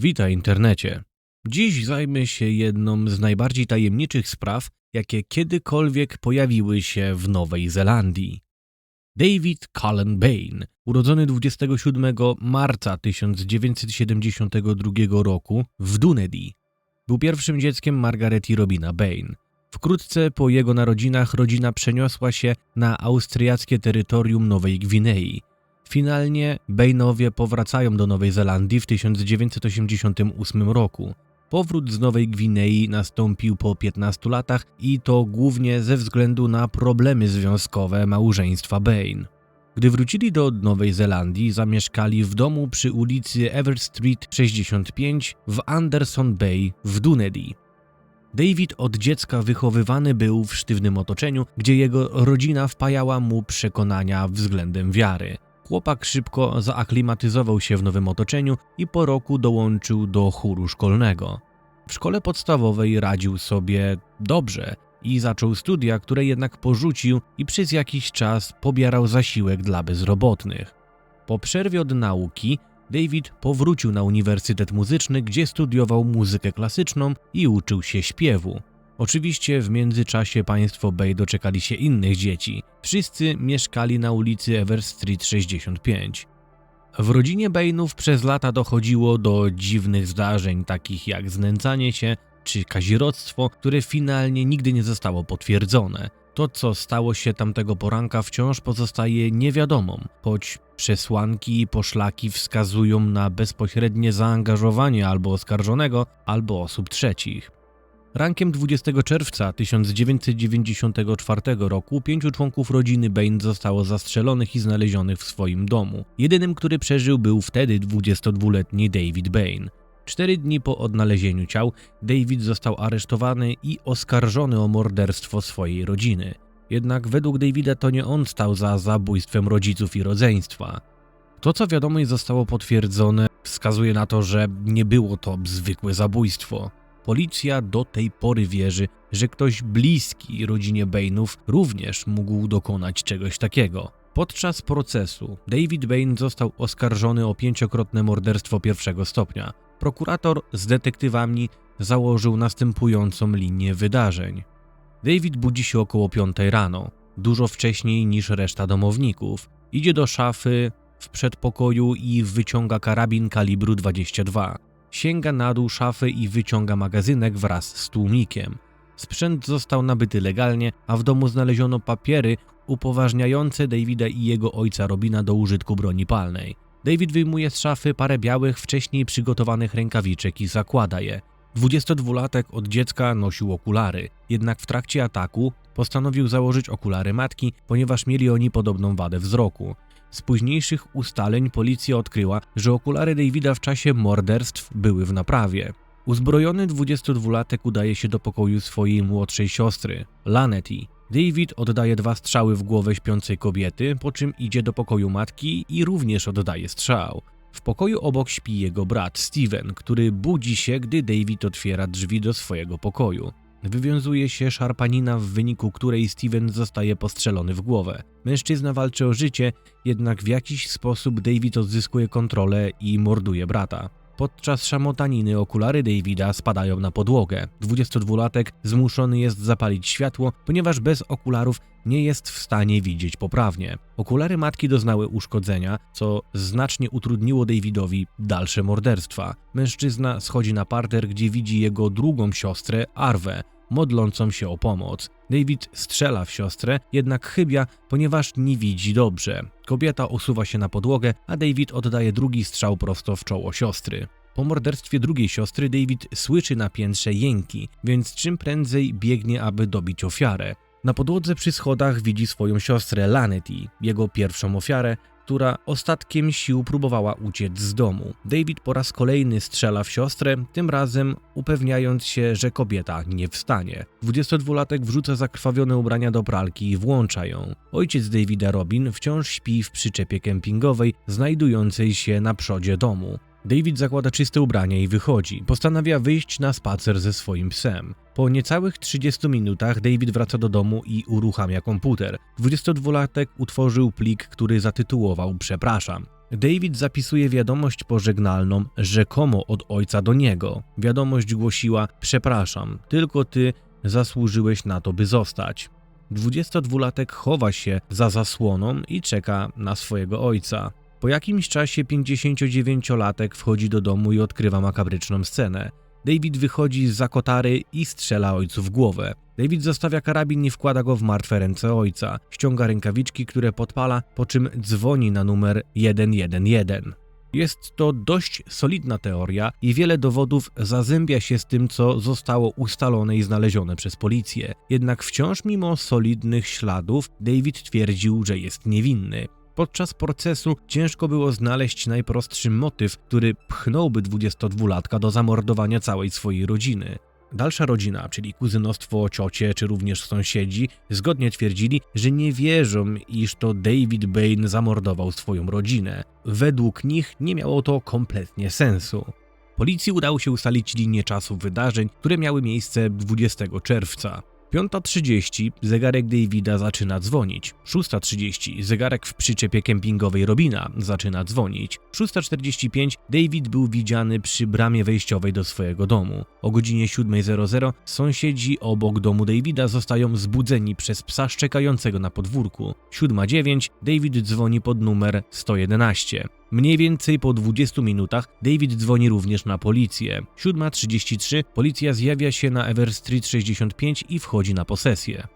Witaj internecie. Dziś zajmę się jedną z najbardziej tajemniczych spraw, jakie kiedykolwiek pojawiły się w Nowej Zelandii. David Cullen Bain, urodzony 27 marca 1972 roku w Dunedin, był pierwszym dzieckiem Margaret i Robina Bain. Wkrótce po jego narodzinach rodzina przeniosła się na austriackie terytorium Nowej Gwinei. Finalnie Bainowie powracają do Nowej Zelandii w 1988 roku. Powrót z Nowej Gwinei nastąpił po 15 latach i to głównie ze względu na problemy związkowe małżeństwa Bain. Gdy wrócili do Nowej Zelandii, zamieszkali w domu przy ulicy Ever Street 65 w Anderson Bay w Dunedin. David od dziecka wychowywany był w sztywnym otoczeniu, gdzie jego rodzina wpajała mu przekonania względem wiary. Chłopak szybko zaaklimatyzował się w nowym otoczeniu i po roku dołączył do chóru szkolnego. W szkole podstawowej radził sobie dobrze i zaczął studia, które jednak porzucił i przez jakiś czas pobierał zasiłek dla bezrobotnych. Po przerwie od nauki David powrócił na Uniwersytet Muzyczny, gdzie studiował muzykę klasyczną i uczył się śpiewu. Oczywiście w międzyczasie państwo Bay doczekali się innych dzieci. Wszyscy mieszkali na ulicy Ever Street 65. W rodzinie Bainów przez lata dochodziło do dziwnych zdarzeń, takich jak znęcanie się czy kazirodztwo, które finalnie nigdy nie zostało potwierdzone. To, co stało się tamtego poranka, wciąż pozostaje niewiadomą, choć przesłanki i poszlaki wskazują na bezpośrednie zaangażowanie albo oskarżonego, albo osób trzecich. Rankiem 20 czerwca 1994 roku pięciu członków rodziny Bain zostało zastrzelonych i znalezionych w swoim domu. Jedynym, który przeżył był wtedy 22-letni David Bain. Cztery dni po odnalezieniu ciał David został aresztowany i oskarżony o morderstwo swojej rodziny. Jednak według Davida to nie on stał za zabójstwem rodziców i rodzeństwa. To, co wiadomo zostało potwierdzone, wskazuje na to, że nie było to zwykłe zabójstwo. Policja do tej pory wierzy, że ktoś bliski rodzinie Bainów również mógł dokonać czegoś takiego. Podczas procesu David Bain został oskarżony o pięciokrotne morderstwo pierwszego stopnia. Prokurator z detektywami założył następującą linię wydarzeń. David budzi się około 5 rano, dużo wcześniej niż reszta domowników. Idzie do szafy w przedpokoju i wyciąga karabin kalibru 22. Sięga na dół szafy i wyciąga magazynek wraz z tłumikiem. Sprzęt został nabyty legalnie, a w domu znaleziono papiery upoważniające Davida i jego ojca Robina do użytku broni palnej. David wyjmuje z szafy parę białych, wcześniej przygotowanych rękawiczek i zakłada je. 22-latek od dziecka nosił okulary, jednak w trakcie ataku postanowił założyć okulary matki, ponieważ mieli oni podobną wadę wzroku. Z późniejszych ustaleń policja odkryła, że okulary Davida w czasie morderstw były w naprawie. Uzbrojony 22-latek udaje się do pokoju swojej młodszej siostry, Lanety. David oddaje dwa strzały w głowę śpiącej kobiety, po czym idzie do pokoju matki i również oddaje strzał. W pokoju obok śpi jego brat Steven, który budzi się, gdy David otwiera drzwi do swojego pokoju. Wywiązuje się szarpanina, w wyniku której Steven zostaje postrzelony w głowę. Mężczyzna walczy o życie, jednak w jakiś sposób David odzyskuje kontrolę i morduje brata. Podczas szamotaniny okulary Davida spadają na podłogę. 22-latek zmuszony jest zapalić światło, ponieważ bez okularów nie jest w stanie widzieć poprawnie. Okulary matki doznały uszkodzenia, co znacznie utrudniło Davidowi dalsze morderstwa. Mężczyzna schodzi na parter, gdzie widzi jego drugą siostrę, Arwę, modlącą się o pomoc. David strzela w siostrę, jednak chybia, ponieważ nie widzi dobrze. Kobieta osuwa się na podłogę, a David oddaje drugi strzał prosto w czoło siostry. Po morderstwie drugiej siostry David słyszy na piętrze jęki, więc czym prędzej biegnie, aby dobić ofiarę. Na podłodze przy schodach widzi swoją siostrę Lanety, jego pierwszą ofiarę, która ostatkiem sił próbowała uciec z domu. David po raz kolejny strzela w siostrę, tym razem upewniając się, że kobieta nie wstanie. 22-latek wrzuca zakrwawione ubrania do pralki i włącza ją. Ojciec Davida Robin wciąż śpi w przyczepie kempingowej znajdującej się na przodzie domu. David zakłada czyste ubrania i wychodzi. Postanawia wyjść na spacer ze swoim psem. Po niecałych 30 minutach David wraca do domu i uruchamia komputer. 22-latek utworzył plik, który zatytułował Przepraszam. David zapisuje wiadomość pożegnalną rzekomo od ojca do niego. Wiadomość głosiła: Przepraszam, tylko ty zasłużyłeś na to, by zostać. 22-latek chowa się za zasłoną i czeka na swojego ojca. Po jakimś czasie 59-latek wchodzi do domu i odkrywa makabryczną scenę. David wychodzi z kotary i strzela ojcu w głowę. David zostawia karabin i wkłada go w martwe ręce ojca. Ściąga rękawiczki, które podpala, po czym dzwoni na numer 111. Jest to dość solidna teoria i wiele dowodów zazębia się z tym, co zostało ustalone i znalezione przez policję. Jednak wciąż mimo solidnych śladów David twierdził, że jest niewinny. Podczas procesu ciężko było znaleźć najprostszy motyw, który pchnąłby 22-latka do zamordowania całej swojej rodziny. Dalsza rodzina, czyli kuzynostwo, ciocie czy również sąsiedzi, zgodnie twierdzili, że nie wierzą, iż to David Bain zamordował swoją rodzinę. Według nich nie miało to kompletnie sensu. Policji udało się ustalić linię czasu wydarzeń, które miały miejsce 20 czerwca. 5.30 zegarek Davida zaczyna dzwonić. 6.30 zegarek w przyczepie kempingowej Robina zaczyna dzwonić. 6.45 David był widziany przy bramie wejściowej do swojego domu. O godzinie 7.00 sąsiedzi obok domu Davida zostają zbudzeni przez psa szczekającego na podwórku. 7.09 David dzwoni pod numer 111. Mniej więcej po 20 minutach David dzwoni również na policję. 7.33 policja zjawia się na Ever Street 65 i wchodzi na posesję.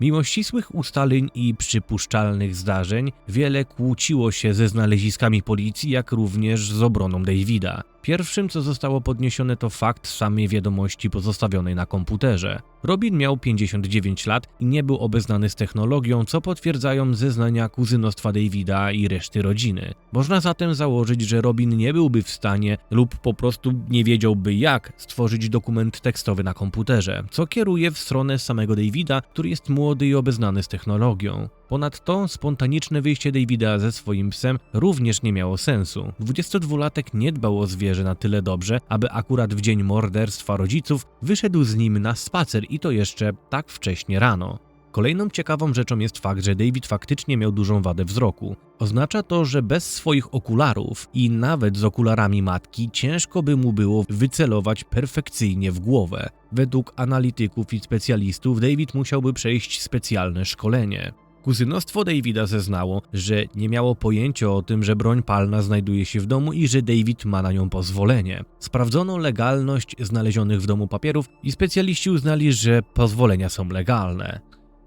Mimo ścisłych ustaleń i przypuszczalnych zdarzeń, wiele kłóciło się ze znaleziskami policji, jak również z obroną Davida. Pierwszym, co zostało podniesione, to fakt samej wiadomości pozostawionej na komputerze. Robin miał 59 lat i nie był obeznany z technologią, co potwierdzają zeznania kuzynostwa Davida i reszty rodziny. Można zatem założyć, że Robin nie byłby w stanie lub po prostu nie wiedziałby jak stworzyć dokument tekstowy na komputerze, co kieruje w stronę samego Davida, który jest młody i obeznany z technologią. Ponadto spontaniczne wyjście Davida ze swoim psem również nie miało sensu. 22-latek nie dbał o zwierzę na tyle dobrze, aby akurat w dzień morderstwa rodziców wyszedł z nim na spacer i to jeszcze tak wcześnie rano. Kolejną ciekawą rzeczą jest fakt, że David faktycznie miał dużą wadę wzroku. Oznacza to, że bez swoich okularów i nawet z okularami matki ciężko by mu było wycelować perfekcyjnie w głowę. Według analityków i specjalistów David musiałby przejść specjalne szkolenie. Kuzynostwo Davida zeznało, że nie miało pojęcia o tym, że broń palna znajduje się w domu i że David ma na nią pozwolenie. Sprawdzono legalność znalezionych w domu papierów i specjaliści uznali, że pozwolenia są legalne.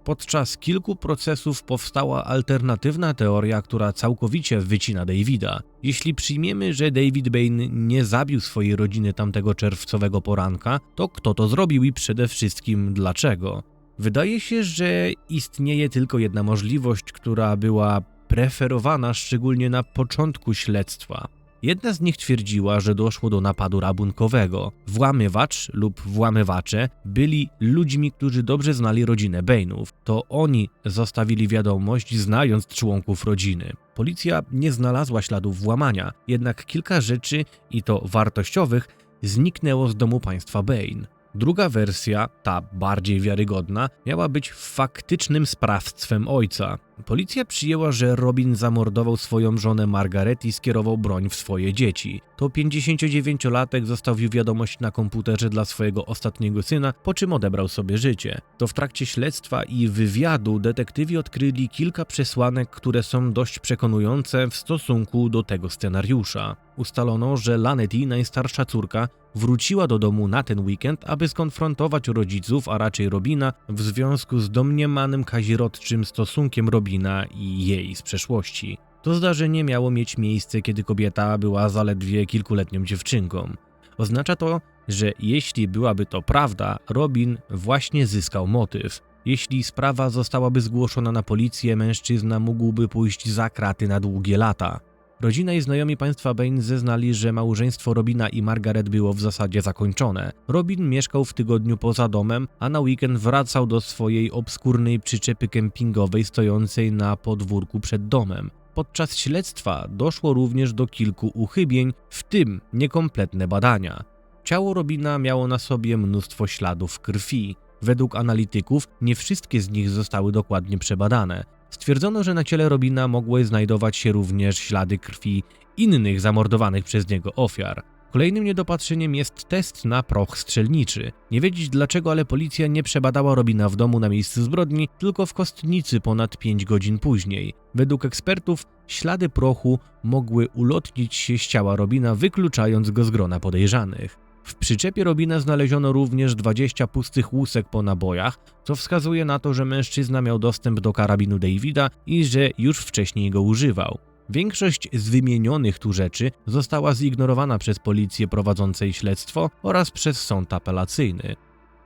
Podczas kilku procesów powstała alternatywna teoria, która całkowicie wycina Davida. Jeśli przyjmiemy, że David Bain nie zabił swojej rodziny tamtego czerwcowego poranka, to kto to zrobił i przede wszystkim dlaczego? Wydaje się, że istnieje tylko jedna możliwość, która była preferowana szczególnie na początku śledztwa. Jedna z nich twierdziła, że doszło do napadu rabunkowego. Włamywacz lub włamywacze byli ludźmi, którzy dobrze znali rodzinę Bainów. To oni zostawili wiadomość, znając członków rodziny. Policja nie znalazła śladów włamania, jednak kilka rzeczy, i to wartościowych, zniknęło z domu państwa Bain. Druga wersja, ta bardziej wiarygodna, miała być faktycznym sprawstwem ojca. Policja przyjęła, że Robin zamordował swoją żonę Margaret i skierował broń w swoje dzieci. To 59-latek zostawił wiadomość na komputerze dla swojego ostatniego syna, po czym odebrał sobie życie. To w trakcie śledztwa i wywiadu detektywi odkryli kilka przesłanek, które są dość przekonujące w stosunku do tego scenariusza. Ustalono, że Lanety, najstarsza córka, wróciła do domu na ten weekend, aby skonfrontować rodziców, a raczej Robina, w związku z domniemanym kazirodczym stosunkiem Robina i jej z przeszłości. To zdarzenie miało mieć miejsce, kiedy kobieta była zaledwie kilkuletnią dziewczynką. Oznacza to, że jeśli byłaby to prawda, Robin właśnie zyskał motyw. Jeśli sprawa zostałaby zgłoszona na policję, mężczyzna mógłby pójść za kraty na długie lata. Rodzina i znajomi państwa Bain zeznali, że małżeństwo Robina i Margaret było w zasadzie zakończone. Robin mieszkał w tygodniu poza domem, a na weekend wracał do swojej obskurnej przyczepy kempingowej stojącej na podwórku przed domem. Podczas śledztwa doszło również do kilku uchybień, w tym niekompletne badania. Ciało Robina miało na sobie mnóstwo śladów krwi. Według analityków nie wszystkie z nich zostały dokładnie przebadane. Stwierdzono, że na ciele Robina mogły znajdować się również ślady krwi innych zamordowanych przez niego ofiar. Kolejnym niedopatrzeniem jest test na proch strzelniczy. Nie wiedzieć dlaczego, ale policja nie przebadała Robina w domu na miejscu zbrodni, tylko w kostnicy ponad 5 godzin później. Według ekspertów ślady prochu mogły ulotnić się z ciała Robina, wykluczając go z grona podejrzanych. W przyczepie Robina znaleziono również 20 pustych łusek po nabojach, co wskazuje na to, że mężczyzna miał dostęp do karabinu Davida i że już wcześniej go używał. Większość z wymienionych tu rzeczy została zignorowana przez policję prowadzącej śledztwo oraz przez sąd apelacyjny.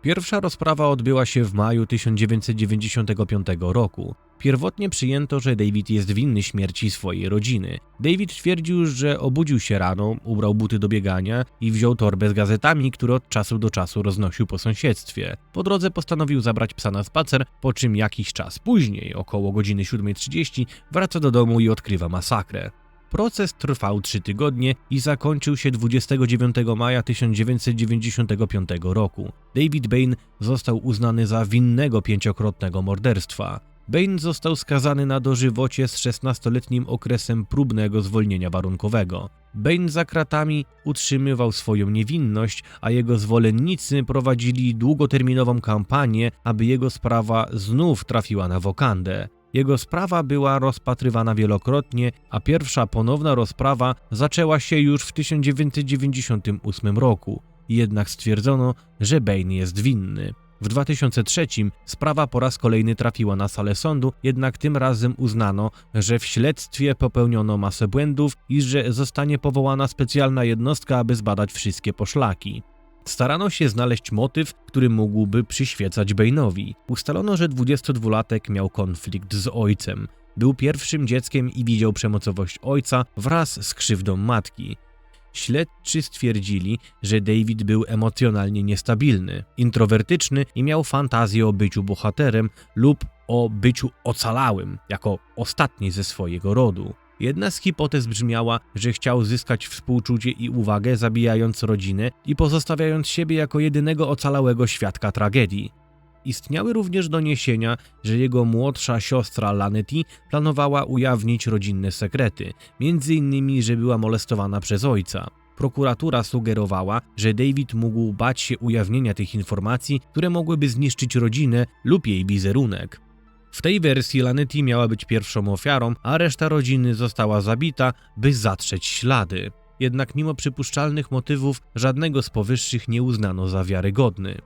Pierwsza rozprawa odbyła się w maju 1995 roku. Pierwotnie przyjęto, że David jest winny śmierci swojej rodziny. David twierdził, że obudził się rano, ubrał buty do biegania i wziął torbę z gazetami, które od czasu do czasu roznosił po sąsiedztwie. Po drodze postanowił zabrać psa na spacer, po czym jakiś czas później, około godziny 7.30, wraca do domu i odkrywa masakrę. Proces trwał trzy tygodnie i zakończył się 29 maja 1995 roku. David Bain został uznany za winnego pięciokrotnego morderstwa. Bain został skazany na dożywocie z 16-letnim okresem próbnego zwolnienia warunkowego. Bain za kratami utrzymywał swoją niewinność, a jego zwolennicy prowadzili długoterminową kampanię, aby jego sprawa znów trafiła na wokandę. Jego sprawa była rozpatrywana wielokrotnie, a pierwsza ponowna rozprawa zaczęła się już w 1998 roku. Jednak stwierdzono, że Bain jest winny. W 2003 sprawa po raz kolejny trafiła na salę sądu, jednak tym razem uznano, że w śledztwie popełniono masę błędów i że zostanie powołana specjalna jednostka, aby zbadać wszystkie poszlaki. Starano się znaleźć motyw, który mógłby przyświecać Bainowi. Ustalono, że 22-latek miał konflikt z ojcem. Był pierwszym dzieckiem i widział przemocowość ojca wraz z krzywdą matki. Śledczy stwierdzili, że David był emocjonalnie niestabilny, introwertyczny i miał fantazję o byciu bohaterem lub o byciu ocalałym, jako ostatni ze swojego rodu. Jedna z hipotez brzmiała, że chciał zyskać współczucie i uwagę, zabijając rodzinę i pozostawiając siebie jako jedynego ocalałego świadka tragedii. Istniały również doniesienia, że jego młodsza siostra Lanety planowała ujawnić rodzinne sekrety, innymi, że była molestowana przez ojca. Prokuratura sugerowała, że David mógł bać się ujawnienia tych informacji, które mogłyby zniszczyć rodzinę lub jej wizerunek. W tej wersji Lanety miała być pierwszą ofiarą, a reszta rodziny została zabita, by zatrzeć ślady. Jednak mimo przypuszczalnych motywów, żadnego z powyższych nie uznano za wiarygodny.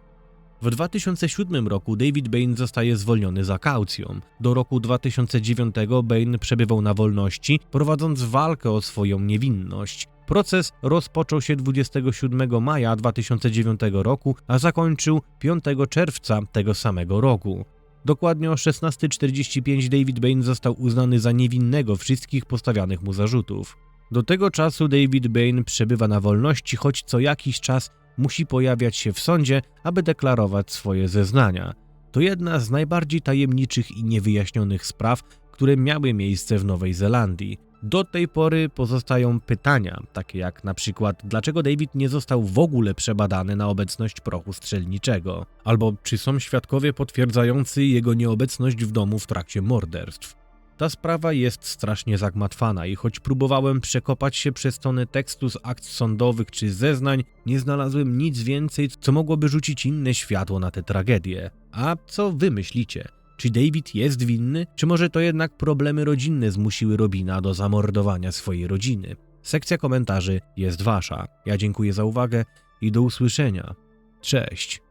W 2007 roku David Bain zostaje zwolniony za kaucją. Do roku 2009 Bain przebywał na wolności, prowadząc walkę o swoją niewinność. Proces rozpoczął się 27 maja 2009 roku, a zakończył 5 czerwca tego samego roku. Dokładnie o 16.45 David Bain został uznany za niewinnego wszystkich postawianych mu zarzutów. Do tego czasu David Bain przebywa na wolności, choć co jakiś czas musi pojawiać się w sądzie, aby deklarować swoje zeznania. To jedna z najbardziej tajemniczych i niewyjaśnionych spraw, które miały miejsce w Nowej Zelandii. Do tej pory pozostają pytania, takie jak na przykład dlaczego David nie został w ogóle przebadany na obecność prochu strzelniczego, albo czy są świadkowie potwierdzający jego nieobecność w domu w trakcie morderstw. Ta sprawa jest strasznie zagmatwana i choć próbowałem przekopać się przez tony tekstu z akt sądowych czy zeznań, nie znalazłem nic więcej, co mogłoby rzucić inne światło na tę tragedię. A co wy myślicie? Czy David jest winny, czy może to jednak problemy rodzinne zmusiły Robina do zamordowania swojej rodziny? Sekcja komentarzy jest wasza. Ja dziękuję za uwagę i do usłyszenia. Cześć.